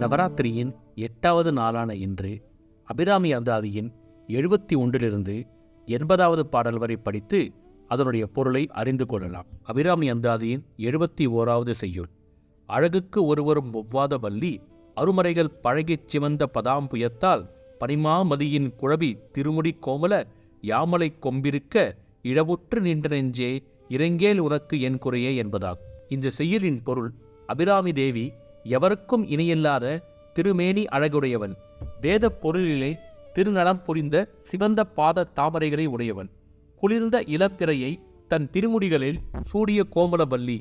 நவராத்திரியின் எட்டாவது நாளான இன்று அபிராமி அந்தாதியின் எழுபத்தி ஒன்றிலிருந்து எண்பதாவது பாடல் வரை படித்து அதனுடைய பொருளை அறிந்து கொள்ளலாம். அபிராமி அந்தாதியின் எழுபத்தி ஓராவது செய்யுள். அழகுக்கு ஒருவரும் ஒவ்வாத வள்ளி அருமறைகள் பழகிச் சிவந்த பதாம்புயத்தால் பனிமாமதியின் குழவி திருமுடி கோமல யாமலை கொம்பிருக்க இழவுற்று நின்ற நெஞ்சே இறங்கேல் உனக்கு என் குறையே என்பதாகும். இந்த செய்யலின் பொருள் அபிராமி தேவி எவருக்கும் இணையில்லாத திருமேனி அழகுடையவன். வேத பொருளிலே திருநலம் புரிந்த சிவந்த பாத தாமரைகளை உடையவன். குளிர்ந்த இளத்திரையை தன் திருமுடிகளில் சூடிய கோமலவல்லி.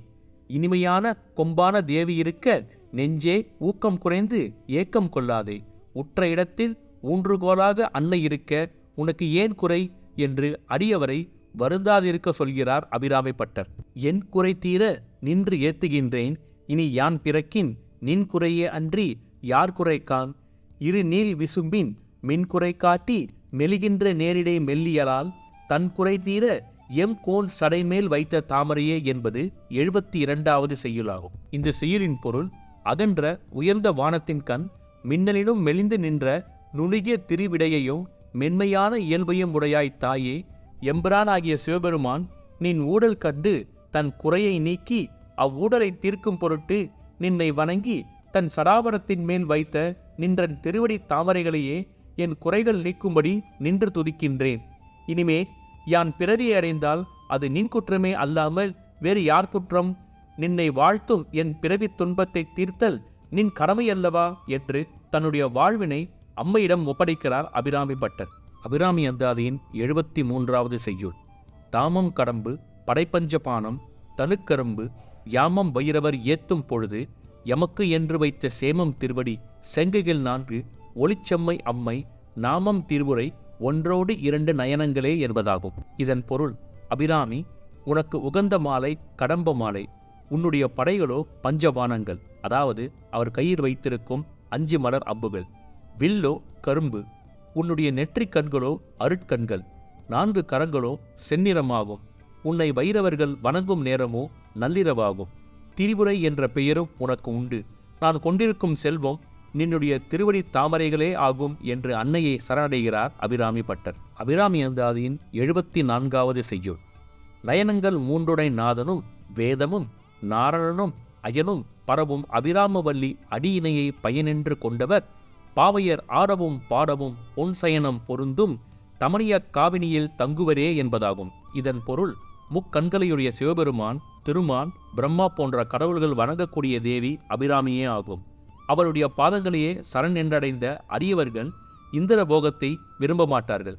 இனிமையான கொம்பான தேவி இருக்க நெஞ்சே ஊக்கம் குறைந்து ஏக்கம் கொள்ளாதே. உற்ற இடத்தில் ஊன்றுகோலாக அன்னை இருக்க உனக்கு ஏன் குறை என்று அடியவரை வருந்தாதிருக்க சொல்கிறார் அபிராமிப்பட்டர். என் குறை தீர நின்று ஏத்துகின்றேன். இனி யான் பிறக்கின் நின் குறையே அன்றி யார் குறைக்கான்? இரு நீர் விசும்பின் மின்குறை காட்டி மெலிகின்ற நேரிடை மெல்லியலால் தன் குறை தீர எம் கோன் சடைமேல் வைத்த தாமரையே என்பது எழுபத்தி இரண்டாவது செய்யுளாகும். இந்த செய்யுளின் பொருள் அகன்ற உயர்ந்த வானத்தின் கண் மின்னலிலும் மெலிந்து நின்ற நுணுகிய திருவிடையையும் மென்மையான இயல்பையும் உடையாய் தாயே எம்பிரானாகிய சிவபெருமான் நின் ஊடல் கண்டு தன் குறையை நீக்கி அவ்வூடலை தீர்க்கும் பொருட்டு நின்னை வணங்கி தன் சடாபரத்தின் மேல் வைத்த நின்றன் திருவடி தாமரைகளையே என் குறைகள் நீக்கும்படி நின்று துதிக்கின்றேன். இனிமேல் யான் பிறவியை அடைந்தால் அது நின் குற்றமே அல்லாமல் வேறு யார் குற்றம்? நின்னை வாழ்த்தும் என் பிறவி துன்பத்தை தீர்த்தல் நின் கடமை அல்லவா? என்று தன்னுடைய வாழ்வினை அம்மையிடம் ஒப்படைக்கிறார் அபிராமி பட்டர். அபிராமி அந்தாதியின் எழுபத்தி மூன்றாவது செய்யுள். தாமம் கடம்பு படைப்பஞ்சபானம் தனுக்கரும்பு யாமம் வைரவர் ஏத்தும் பொழுது எமக்கு என்று வைத்த சேமம் திருவடி செங்குகள் நான்கு ஒளிச்செம்மை அம்மை நாமம் திருவுரை ஒன்றோடு இரண்டு நயனங்களே என்பதாகும். இதன் பொருள் அபிராமி உனக்கு உகந்த மாலை கடம்ப மாலை உன்னுடைய படைகளோ பஞ்சபானங்கள் அதாவது அவர் கையில் வைத்திருக்கும் அஞ்சு மலர் அம்புகள் வில்லோ கரும்பு உன்னுடைய நெற்றிக் கண்களோ அருட்கண்கள் நான்கு கரங்களோ செந்நிறமாகும். உன்னை வைரவர்கள் வணங்கும் நேரமோ நள்ளிரவாகும். திரிபுரை என்ற பெயரும் உனக்கு உண்டு. நான் கொண்டிருக்கும் செல்வம் நின்னுடைய திருவடி தாமரைகளே ஆகும் என்று அன்னையை சரணடைகிறார் அபிராமி பட்டர். அபிராமி அந்தாதியின் எழுபத்தி நான்காவது செய்யுள். நயனங்கள் மூன்றுடை நாதனும் வேதமும் நாரணனும் அயனும் பரவும் அபிராமவல்லி அடியினையை பயனென்று கொண்டவர். பாவையர் ஆடவும் பாடவும் பொன் சயனம் பொருந்தும் தமணிய காவினியில் தங்குவரே என்பதாகும். இதன் பொருள் முக்கண்களையுடைய சிவபெருமான் திருமான் பிரம்மா போன்ற கடவுள்கள் வணங்கக்கூடிய தேவி அபிராமியே ஆகும். அவருடைய பாதங்களையே சரண் என்றடைந்த அரியவர்கள் இந்திர போகத்தை விரும்ப மாட்டார்கள்.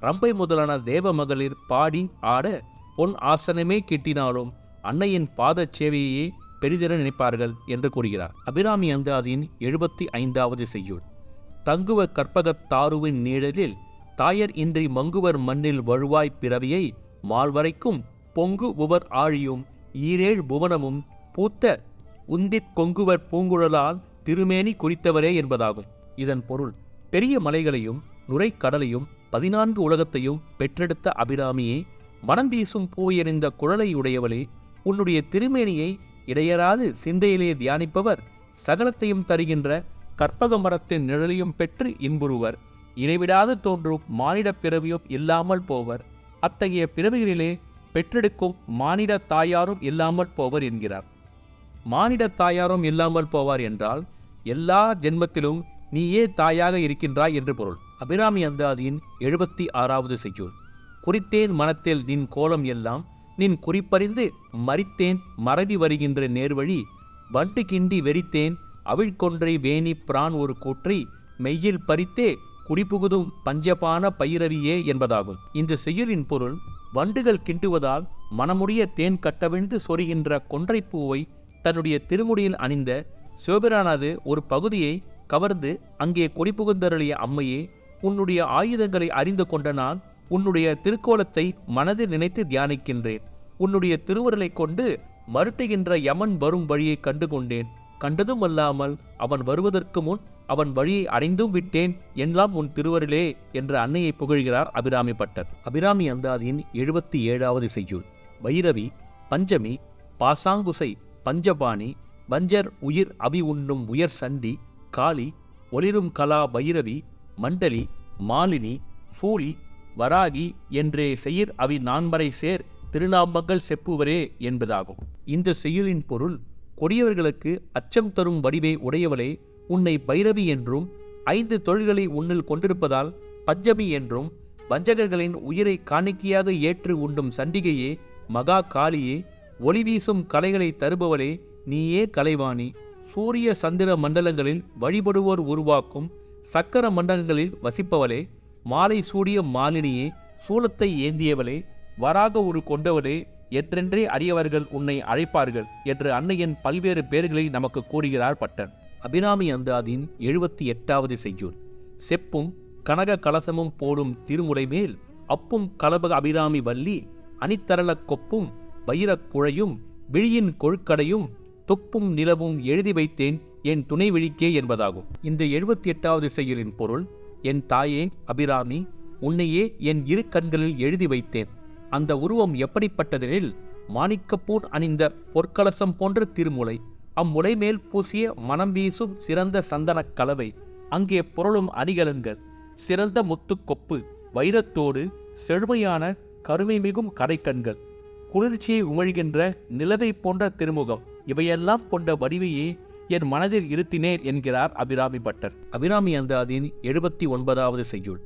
ரம்பை முதலான தேவ மகளிர் பாடி ஆட பொன் ஆசனமே கிட்டினாலும் அன்னையின் பாத சேவையையே பெரிதென நினைப்பார்கள் என்று கூறுகிறார். அபிராமி அந்தாதியின் எழுபத்தி ஐந்தாவது செய்யுள். தங்குவ கற்பகத் தாருவின் நீழலில் தாயர் இன்றி மங்குவர் மண்ணில் வழுவாய் பிறவியை மால்வரைக்கும் பொங்கு உவர் ஆழியும் ஈரேழ் புவனமும் பூத்த உந்திற் கொங்குவர் பூங்குழலால் திருமேனி குறித்தவரே என்பதாகும். இதன் பொருள் பெரிய மலைகளையும் நுரை கடலையும் பதினான்கு உலகத்தையும் பெற்றெடுத்த அபிராமியே மனம் வீசும் பூயெறிந்த குழலை உடையவளே உன்னுடைய திருமேனியை இடையராது சிந்தையிலே தியானிப்பவர் சகலத்தையும் தருகின்ற கற்பக மரத்தின் நிழலையும் பெற்று இன்புறுவர். இடைவிடாது தோன்றும் மானிடப் பிறவியும் இல்லாமல் போவர். அத்தகைய பிறவிகளிலே பெற்றெடுக்கும் மானிட தாயாரும் இல்லாமல் போவர் என்கிறார். மானிட தாயாரும் இல்லாமல் போவார் என்றால் எல்லா ஜென்மத்திலும் நீயே தாயாக இருக்கின்றாய் என்று பொருள். அபிராமி அந்தாதியின் எழுபத்தி ஆறாவது செய்யுள். குறித்தேன் மனத்தில் நின் கோலம் எல்லாம் நின் குறிப்பறிந்து மறித்தேன் மறவி வருகின்ற நேர்வழி வண்டு கிண்டி வெறித்தேன் அவிழ்கொன்றை வேணி பிரான் ஒரு கூற்றை மெய்யில் பறித்தே குடிபுகுதும் பஞ்சபான பயிரவியே என்பதாகும். இந்த செய்யுரின் பொருள் வண்டுகள் கிண்டுவதால் மனமுடைய தேன் கட்டவிழ்ந்து சொரிகின்ற கொன்றைப்பூவை தன்னுடைய திருமுடியில் அணிந்த சிவபிரானது ஒரு பகுதியை கவர்ந்து அங்கே குடிபுகுந்தருளிய அம்மையே உன்னுடைய ஆயுதங்களை அறிந்து கொண்ட நான் உன்னுடைய திருக்கோலத்தை மனதில் நினைத்து தியானிக்கின்றேன். உன்னுடைய திருவுருளை கொண்டு மருட்டுகின்ற யமன் வரும் வழியை கண்டு கொண்டேன் கண்டதும் அல்லாமல் அவன் வருவதற்கு முன் அவன் வழியை அடைந்தும் விட்டேன் எல்லாம் உன் திருவருளே என்ற அன்னையை புகழ்கிறார் அபிராமி பட்டர். அபிராமி அந்தாதியின் எழுபத்தி ஏழாவது செய்யுள். வைரவி பஞ்சமி பாசாங்குசை பஞ்சபாணி வஞ்சர் உயிர் அபி உண்ணும் உயர் சண்டி காளி ஒளிரும் கலா பைரவி மண்டலி மாலினி சூழி வராகி என்றே செயிர் அவி நான்மறை சேர் திருநாமங்கள் செப்புவரே என்பதாகும். இந்த செயலின் பொருள் கொடியவர்களுக்கு அச்சம் தரும் வடிவை உடையவளே உன்னை பைரவி என்றும் ஐந்து தொழில்களை உன்னில் கொண்டிருப்பதால் பஞ்சமி என்றும் வஞ்சகர்களின் உயிரை காணிக்கையாக ஏற்று உண்ணும் சண்டிகையே மகா காளியே ஒளி வீசும் கலைகளை தருபவளே நீயே கலைவாணி. சூரிய சந்திர மண்டலங்களில் வழிபடுவோர் உருவாக்கும் சக்கர மண்டலங்களில் வசிப்பவளே மாலை சூடிய மாலினியே சூலத்தை ஏந்தியவளே வராக உரு கொண்டவளே என்றென்றே அறியவர்கள் உன்னை அழைப்பார்கள் என்று அன்னையின் பல்வேறு பெயர்களை நமக்கு கூறுகிறார் பட்டன் அபிராமி அந்தாதின் எழுபத்தி எட்டாவது செய்யுள். செப்பும் கனக கலசமும் போடும் திருமுறை மேல் அப்பும் கலபக அபிராமி வள்ளி அணித்தரளக் கொப்பும் வைரக் குழையும் விழியின் கொழுக்கடையும் தொப்பும் நிலவும் எழுதி வைத்தேன் என் துணை விழிக்கே என்பதாகும். இந்த எழுபத்தி எட்டாவது செயலின் பொருள் என் தாயே அபிராமி உன்னையே என் இரு கண்களில் எழுதி வைத்தேன். அந்த உருவம் எப்படிப்பட்டதெனில் மாணிக்கப்பூன் அணிந்த பொற்கலசம் போன்ற திருமுலை. அம்முலை மேல் பூசிய மனம் வீசும் சிறந்த சந்தனக் கலவை. அங்கே புரளும் அணிகலன்கள். சிறந்த முத்துக்கொப்பு வைரத்தோடு செழுமையான கருமை மிகும் கரைக்கண்கள். குளிர்ச்சியை உமிழ்கின்ற நிலவை போன்ற திருமுகம். இவையெல்லாம் கொண்ட வடிவையே என் மனதில் இருத்தினேன் என்கிறார் அபிராமி பட்டர். அபிராமி அந்தாதின் எழுபத்தி ஒன்பதாவது செய்யுள்.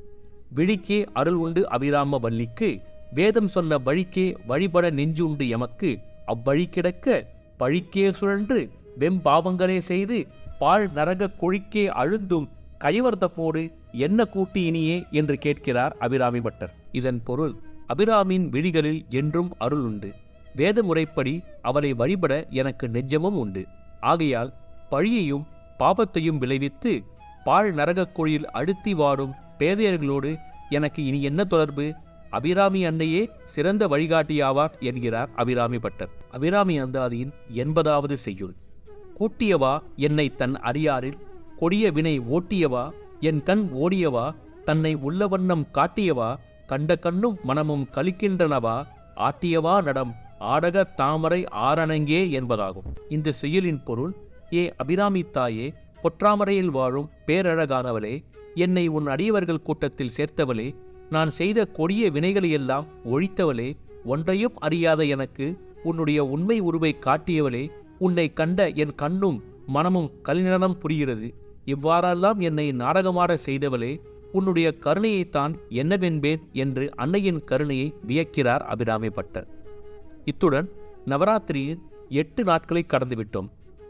விழிக்கே அருள் உண்டு அபிராம வள்ளிக்கு வேதம் சொன்ன வழிக்கே வழிபட நெஞ்சுண்டு எமக்கு அவ்வழி கிடக்க பழிக்கே சுழன்று வெம்பாவங்களே செய்து பால் நரக கொழிக்கே அழுந்தும் கைவர்த்தப்போடு என்ன கூட்டி இனியே என்று கேட்கிறார் அபிராமி பட்டர். இதன் பொருள் அபிராமின் விழிகளில் என்றும் அருள் உண்டு வேத முறைப்படி அவளை வழிபட எனக்கு நெஞ்சமும் உண்டு. ஆகையால் பழியையும் பாபத்தையும் விளைவித்து பால் நரகக் குழியில் அழுத்தி வாடும் பேதையர்களோடு எனக்கு இனி என்ன தொடர்பு? அபிராமி அன்னையே சிறந்த வழிகாட்டியாவார் என்கிறார் அபிராமி பட்டர். அபிராமி அந்தாதியின் எண்பதாவது செய்யுள். கூட்டியவா என்னை தன் அரியாரில் கொடிய வினை ஓட்டியவா என் கண் ஓடியவா தன்னை உள்ள வண்ணம் காட்டியவா கண்ட கண்ணும் மனமும் கலிக்கின்றனவா ஆட்டியவா நடம் ஆடக தாமரை ஆரணங்கே என்பதாகும். இந்த செயலின் பொருள் ஏ அபிராமி தாயே பொற்றாமரையில் வாழும் பேரழகானவளே என்னை உன் அடியவர்கள் கூட்டத்தில் சேர்த்தவளே நான் செய்த கொடிய வினைகளையெல்லாம் ஒழித்தவளே ஒன்றையும் அறியாத எனக்கு உன்னுடைய உண்மை உருவை காட்டியவளே உன்னை கண்ட என் கண்ணும் மனமும் கலிநடம் புரிகிறது. இவ்வாறெல்லாம் என்னை நாடகமாற செய்தவளே உன்னுடைய கருணையைத்தான் என்னவென்பேன் என்று அன்னையின் கருணையை வியக்கிறார் அபிராமி பட்டர். இத்துடன் நவராத்திரியின் எட்டு நாட்களை கடந்துவிட்டோம்.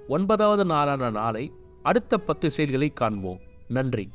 ஒன்பதாவது நாளான நாளை அடுத்த பத்து செயல்களை காண்போம். நன்றி.